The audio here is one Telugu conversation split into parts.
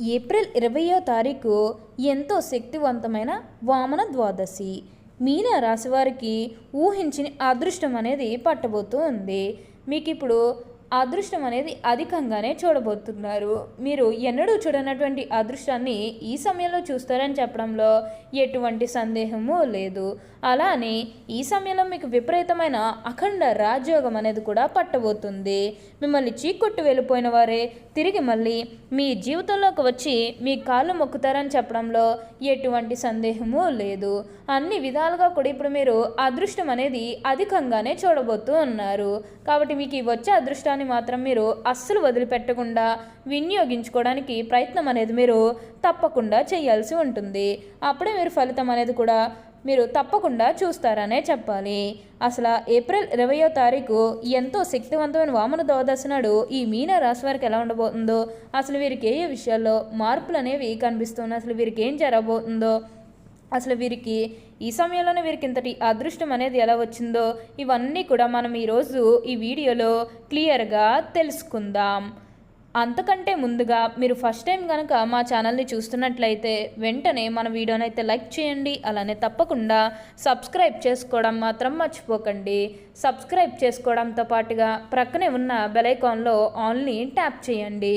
ఏప్రిల్ ఇరవయో తారీఖు ఎంతో శక్తివంతమైన వామన ద్వాదశి. మీన రాశి వారికి ఊహించిన అదృష్టం అనేది పట్టబోతూ ఉంది. మీకు ఇప్పుడు అదృష్టం అనేది అధికంగానే చూడబోతున్నారు. మీరు ఎన్నడూ చూడనటువంటి అదృష్టాన్ని ఈ సమయంలో చూస్తారని చెప్పడంలో ఎటువంటి సందేహము లేదు. అలానే ఈ సమయంలో మీకు విపరీతమైన అఖండ రాజయోగం అనేది కూడా పట్టబోతుంది. మిమ్మల్ని చీకొట్టు వెళ్ళిపోయిన వారే తిరిగి మళ్ళీ మీ జీవితంలోకి వచ్చి మీ కాళ్ళు మొక్కుతారని చెప్పడంలో ఎటువంటి సందేహము లేదు. అన్ని విధాలుగా కూడా ఇప్పుడు మీరు అదృష్టం అనేది అధికంగానే చూడబోతూ ఉన్నారు. కాబట్టి మీకు ఈ వచ్చే అదృష్టాన్ని మాత్రం మీరు అస్సలు వదిలిపెట్టకుండా వినియోగించుకోవడానికి ప్రయత్నం అనేది మీరు తప్పకుండా చేయాల్సి ఉంటుంది. అప్పుడే మీరు ఫలితం అనేది కూడా మీరు తప్పకుండా చూస్తారనే చెప్పాలి. అసలు ఏప్రిల్ ఇరవయో తారీఖు ఎంతో శక్తివంతమైన వామన ద్వాదశి నాడు ఈ మీన రాశి వారికి ఎలా ఉండబోతుందో అసలు వీరికి ఏ ఏ విషయాల్లో మార్పులు అనేవి కనిపిస్తున్నాయి అసలు వీరికి ఏం జరగబోతుందో అసలు వీరికి ఈ సమయంలోనే వీరికి ఇంతటి అదృష్టం అనేది ఎలా వచ్చిందో ఇవన్నీ కూడా మనం ఈరోజు ఈ వీడియోలో క్లియర్గా తెలుసుకుందాం. అంతకంటే ముందుగా మీరు ఫస్ట్ టైం కనుక మా ఛానల్ని చూస్తున్నట్లయితే వెంటనే మన వీడియోని అయితే లైక్ చేయండి అలానే తప్పకుండా సబ్స్క్రైబ్ చేసుకోవడం మాత్రం మర్చిపోకండి. సబ్స్క్రైబ్ చేసుకోవడంతో పాటుగా ప్రక్కనే ఉన్న బెలైకాన్లో ఆల్ని ట్యాప్ చేయండి.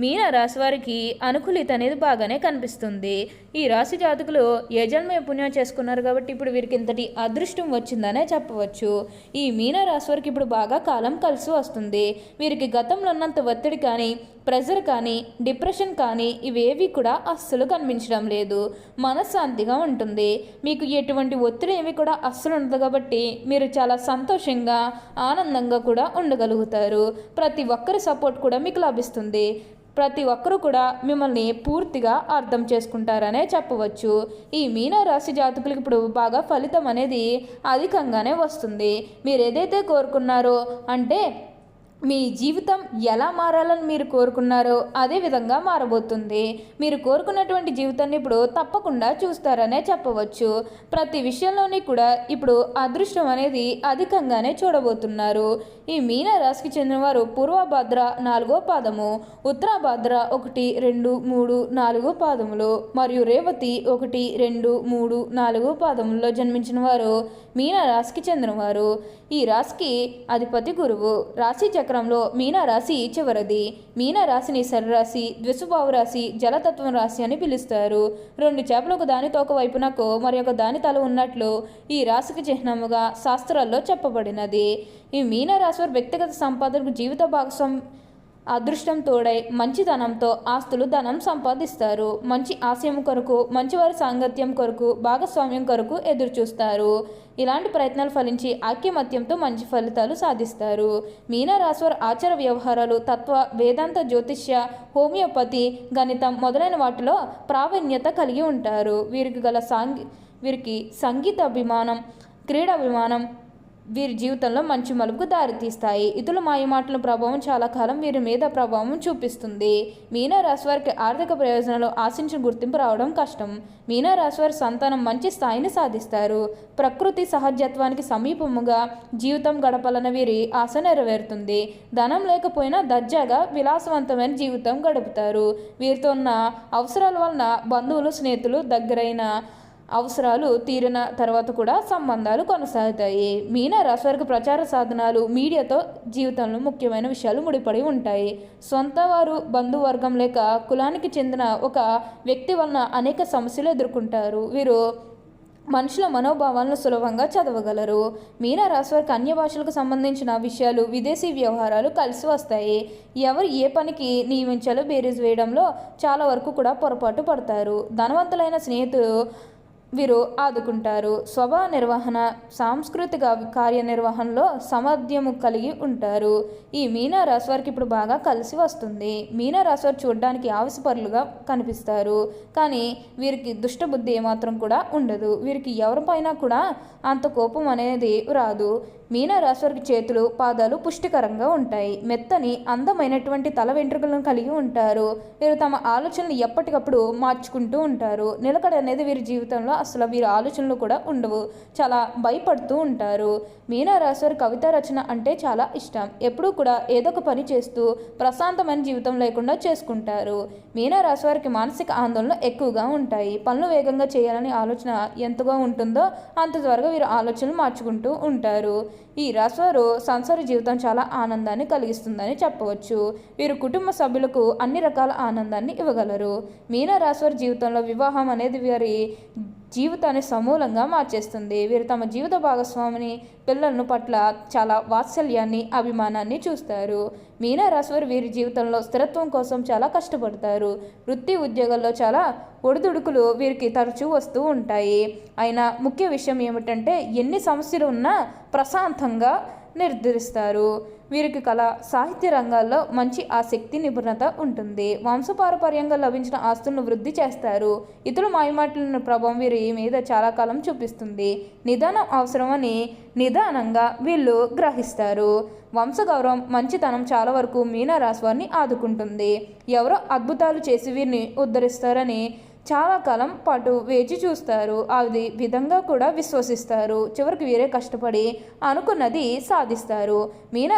మీన రాశి వారికి అనుకూలిత అనేది బాగానే కనిపిస్తుంది. ఈ రాశి జాతకులు ఏ జన్మ పుణ్యం చేసుకున్నారు కాబట్టి ఇప్పుడు వీరికి ఇంతటి అదృష్టం వచ్చిందనే చెప్పవచ్చు. ఈ మీన రాశి వారికి ఇప్పుడు బాగా కాలం కలిసి వస్తుంది. వీరికి గతంలో ఉన్నంత ఒత్తిడి కానీ ప్రెజర్ కానీ డిప్రెషన్ కానీ ఇవేవి కూడా అస్సలు కనిపించడం లేదు. మనశ్శాంతిగా ఉంటుంది. మీకు ఎటువంటి ఒత్తిడి ఏమి కూడా అస్సలు ఉండదు కాబట్టి మీరు చాలా సంతోషంగా ఆనందంగా కూడా ఉండగలుగుతారు. ప్రతి ఒక్కరి సపోర్ట్ కూడా మీకు లభిస్తుంది. ప్రతి ఒక్కరూ కూడా మిమ్మల్ని పూర్తిగా అర్థం చేసుకుంటారనే చెప్పవచ్చు. ఈ మీనరాశి జాతకులకు ఇప్పుడు బాగా ఫలితం అనేది అధికంగానే వస్తుంది. మీరు ఏదైతే కోరుకున్నారో అంటే మీ జీవితం ఎలా మారాలని మీరు కోరుకున్నారో అదే విధంగా మారబోతుంది. మీరు కోరుకున్నటువంటి జీవితాన్ని ఇప్పుడు తప్పకుండా చూస్తారనే చెప్పవచ్చు. ప్రతి విషయంలోని కూడా ఇప్పుడు అదృష్టం అనేది అధికంగానే చూడబోతున్నారు. ఈ మీన రాశికి చెందినవారు పూర్వభద్ర నాలుగో పాదము ఉత్తరాభద్ర ఒకటి రెండు మూడు నాలుగో పాదములు మరియు రేవతి ఒకటి రెండు మూడు నాలుగో పాదముల్లో జన్మించిన వారు మీన రాశికి చెందినవారు. ఈ రాశికి అధిపతి గురువు. రాశి చక్రంలో మీన రాశి చివరిది. మీన రాశిని సరరాశి రాశి జలతత్వం రాశి అని పిలుస్తారు. రెండు చేపలకు దాని తోక వైపునకు మరి ఒక దాని తల ఉన్నట్లు ఈ రాశికి చిహ్నముగా శాస్త్రాల్లో చెప్పబడినది. ఈ మీన రాశి వారి వ్యక్తిగత సంపాదనకు జీవిత భాగస్వామి అదృష్టం తోడై మంచితనంతో ఆస్తులు ధనం సంపాదిస్తారు. మంచి ఆశయం కొరకు మంచివారి సాంగత్యం కొరకు భాగస్వామ్యం కొరకు ఎదురుచూస్తారు. ఇలాంటి ప్రయత్నాలు ఫలించి ఐక్యమత్యంతో మంచి ఫలితాలు సాధిస్తారు. మీన ఆచార వ్యవహారాలు తత్వ వేదాంత జ్యోతిష్య హోమియోపతి గణితం మొదలైన వాటిలో ప్రావీణ్యత కలిగి ఉంటారు. వీరికి గల సాంగి వీరికి సంగీత అభిమానం క్రీడాభిమానం వీరి జీవితంలో మంచి మలుపుకు దారితీస్తాయి. ఇతరుల మాయమాటల ప్రభావం చాలా కాలం వీరి మీద ప్రభావం చూపిస్తుంది. మీనారాశి వారికి ఆర్థిక ప్రయోజనాలు ఆశించిన గుర్తింపు రావడం కష్టం. మీనారాశి వారి సంతానం మంచి స్థాయిని సాధిస్తారు. ప్రకృతి సహజత్వానికి సమీపముగా జీవితం గడపాలన్న వీరి ఆశ నెరవేరుతుంది. ధనం లేకపోయినా దర్జాగా విలాసవంతమైన జీవితం గడుపుతారు. వీరితో ఉన్న అవసరాల వలన బంధువులు స్నేహితులు దగ్గరైన అవసరాలు తీరిన తర్వాత కూడా సంబంధాలు కొనసాగుతాయి. మీన రాశివారికి ప్రచార సాధనాలు మీడియాతో జీవితంలో ముఖ్యమైన విషయాలు ముడిపడి ఉంటాయి. సొంత వారు బంధువర్గం లేక కులానికి చెందిన ఒక వ్యక్తి వలన అనేక సమస్యలు ఎదుర్కొంటారు. వీరు మనుషుల మనోభావాలను సులభంగా చదవగలరు. మీనా రాశివారికి అన్య భాషలకు సంబంధించిన విషయాలు విదేశీ వ్యవహారాలు కలిసి వస్తాయి. ఎవరు ఏ పనికి నియమించాలో బేరీజ్ వేయడంలో చాలా వరకు కూడా పొరపాటు పడతారు. ధనవంతులైన స్నేహితులు వీరు ఆదుకుంటారు. స్వభావ నిర్వహణ సాంస్కృతిక కార్యనిర్వహణలో సమర్థ్యము కలిగి ఉంటారు. ఈ మీనా వారికి ఇప్పుడు బాగా కలిసి వస్తుంది. మీనా వారు చూడడానికి ఆవశపరులుగా కనిపిస్తారు. కానీ వీరికి దుష్టబుద్ధి ఏమాత్రం కూడా ఉండదు. వీరికి ఎవరిపైనా కూడా అంత కోపం అనేది రాదు. మీన వారికి చేతులు పాదాలు పుష్టికరంగా ఉంటాయి. మెత్తని అందమైనటువంటి తల వెంట్రుకలను కలిగి ఉంటారు. వీరు తమ ఆలోచనలు ఎప్పటికప్పుడు మార్చుకుంటూ ఉంటారు. నిలకడ అనేది వీరి జీవితంలో అసలు వీరి ఆలోచనలు కూడా ఉండవు. చాలా భయపడుతూ ఉంటారు. మీనారాశివారి వారి కవిత రచన అంటే చాలా ఇష్టం. ఎప్పుడూ కూడా ఏదో ఒక పని చేస్తూ ప్రశాంతమైన జీవితం లేకుండా చేసుకుంటారు. మీనారాశివారికి వారికి మానసిక ఆందోళన ఎక్కువగా ఉంటాయి. పనులు వేగంగా చేయాలనే ఆలోచన ఎంతగా ఉంటుందో అంత త్వరగా వీరు ఆలోచనలు మార్చుకుంటూ ఉంటారు. ఈ రాశివారు సంసార జీవితం చాలా ఆనందాన్ని కలిగిస్తుందని చెప్పవచ్చు. వీరు కుటుంబ సభ్యులకు అన్ని రకాల ఆనందాన్ని ఇవ్వగలరు. మీన రాశివారి జీవితంలో వివాహం అనేది వారి జీవితాన్ని సమూలంగా మార్చేస్తుంది. వీరు తమ జీవిత భాగస్వామిని పిల్లలను పట్ల చాలా వాత్సల్యాన్ని అభిమానాన్ని చూస్తారు. మీన వీరి జీవితంలో స్థిరత్వం కోసం చాలా కష్టపడతారు. వృత్తి ఉద్యోగాల్లో చాలా ఒడిదుడుకులు వీరికి తరచూ వస్తూ ఉంటాయి. అయినా ముఖ్య విషయం ఏమిటంటే ఎన్ని సమస్యలు ఉన్నా ప్రశాంతంగా నిర్ధరిస్తారు. వీరికి కళ సాహిత్య రంగాల్లో మంచి ఆసక్తి నిపుణత ఉంటుంది. వంశపారపర్యంగా లభించిన ఆస్తులను వృద్ధి చేస్తారు. ఇతరుల మాయమాటల ప్రభావం వీరి మీద చాలా కాలం చూపిస్తుంది. నిదానం అవసరమని నిదానంగా వీళ్ళు గ్రహిస్తారు. వంశగౌరవం మంచితనం చాలా వరకు మీనరాశి వారిని ఆదుకుంటుంది. ఎవరో అద్భుతాలు చేసి వీరిని ఉద్ధరిస్తారని చాలా కాలం పాటు వేచి చూస్తారు. అది విధంగా కూడా విశ్వసిస్తారు. చివరికి వీరే కష్టపడి అనుకున్నది సాధిస్తారు. మీన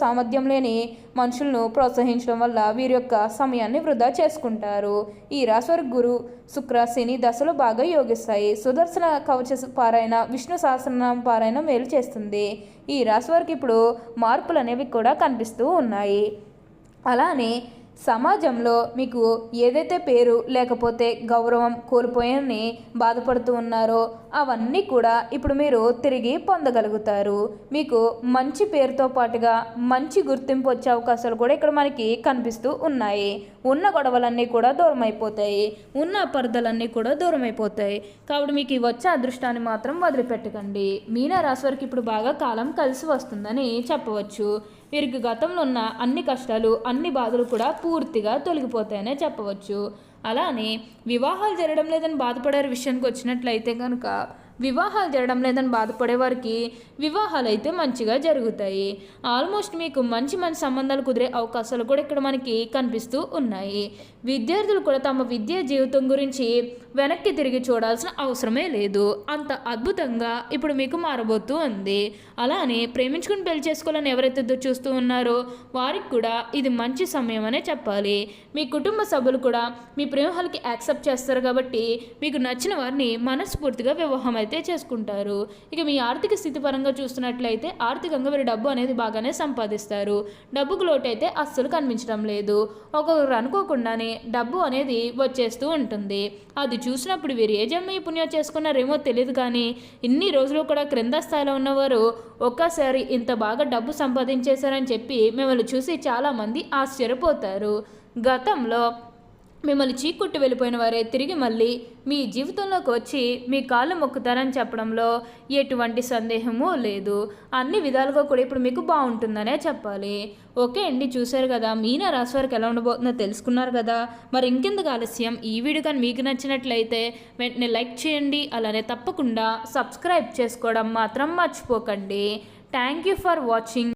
సామర్థ్యం లేని మనుషులను ప్రోత్సహించడం వల్ల వీరి యొక్క సమయాన్ని వృధా చేసుకుంటారు. ఈ రాశివారి గురు శుక్ర శని దశలు బాగా యోగిస్తాయి. సుదర్శన కవచ పారాయణ విష్ణు సహస్రనామ పారాయణ మేలు చేస్తుంది. ఈ రాశివారికి ఇప్పుడు మార్పులు అనేవి కూడా కనిపిస్తూ ఉన్నాయి. అలానే సమాజంలో మీకు ఏదైతే పేరు లేకపోతే గౌరవం కోల్పోయని బాధపడుతూ ఉన్నారో అవన్నీ కూడా ఇప్పుడు మీరు తిరిగి పొందగలుగుతారు. మీకు మంచి పేరుతో పాటుగా మంచి గుర్తింపు వచ్చే అవకాశాలు కూడా ఇక్కడ మనకి కనిపిస్తూ ఉన్నాయి. ఉన్న గొడవలన్నీ కూడా దూరం అయిపోతాయి. ఉన్న అపర్ధలన్నీ కూడా దూరం అయిపోతాయి. కాబట్టి మీకు ఈ వచ్చే అదృష్టాన్ని మాత్రం వదిలిపెట్టకండి. మీనా రాశి వారికి ఇప్పుడు బాగా కాలం కలిసి వస్తుందని చెప్పవచ్చు. వీరికి గతంలో ఉన్న అన్ని కష్టాలు అన్ని బాధలు కూడా పూర్తిగా తొలగిపోతాయనే చెప్పవచ్చు. అలానే వివాహాలు జరగడం లేదని బాధపడే విషయానికి వచ్చినట్లయితే కనుక వివాహాలు జరగడం లేదని బాధపడే వారికి వివాహాలు అయితే మంచిగా జరుగుతాయి. ఆల్మోస్ట్ మీకు మంచి మంచి సంబంధాలు కుదిరే అవకాశాలు కూడా ఇక్కడ మనకి కనిపిస్తూ ఉన్నాయి. విద్యార్థులు కూడా తమ విద్యా జీవితం గురించి వెనక్కి తిరిగి చూడాల్సిన అవసరమే లేదు. అంత అద్భుతంగా ఇప్పుడు మీకు మారబోతూ ఉంది. అలానే ప్రేమించుకుని పెళ్ళి చేసుకోవాలని ఎవరైతే ఎదురు చూస్తూ ఉన్నారో వారికి కూడా ఇది మంచి సమయం అనే చెప్పాలి. మీ కుటుంబ సభ్యులు కూడా మీ ప్రేమహాలకి యాక్సెప్ట్ చేస్తారు కాబట్టి మీకు నచ్చిన వారిని మనస్ఫూర్తిగా వివాహం అయితే చేసుకుంటారు. ఇక మీ ఆర్థిక స్థితి పరంగా చూస్తున్నట్లయితే ఆర్థికంగా మీరు డబ్బు అనేది బాగానే సంపాదిస్తారు. డబ్బుకు లోటు అయితే అస్సలు కనిపించడం లేదు. ఒక్కొక్కరు అనుకోకుండానే డబ్బు అనేది వచ్చేస్తూ ఉంటుంది. అది చూసినప్పుడు వీరు ఏ జన్మ ఈ పుణ్యం చేసుకున్నారేమో తెలియదు కానీ ఇన్ని రోజులు కూడా క్రింద స్థాయిలో ఉన్నవారు ఒక్కసారి ఇంత బాగా డబ్బు సంపాదించేశారని చెప్పి మిమ్మల్ని చూసి చాలామంది ఆశ్చర్యపోతారు. గతంలో మిమ్మల్ని చీకొట్టి వెళ్ళిపోయిన వారే తిరిగి మళ్ళీ మీ జీవితంలోకి వచ్చి మీ కాళ్ళు మొక్కుతారని చెప్పడంలో ఎటువంటి సందేహము లేదు. అన్ని విధాలుగా కూడా ఇప్పుడు మీకు బాగుంటుందనే చెప్పాలి. ఓకే అండి చూశారు కదా మీనా రాశి వారికి ఎలా ఉండబోతుందో తెలుసుకున్నారు కదా. మరి ఇంకెందుకు ఆలస్యం? ఈ వీడియో కానీ మీకు నచ్చినట్లయితే వెంటనే లైక్ చేయండి అలానే తప్పకుండా సబ్స్క్రైబ్ చేసుకోవడం మాత్రం మర్చిపోకండి. Thank you for watching.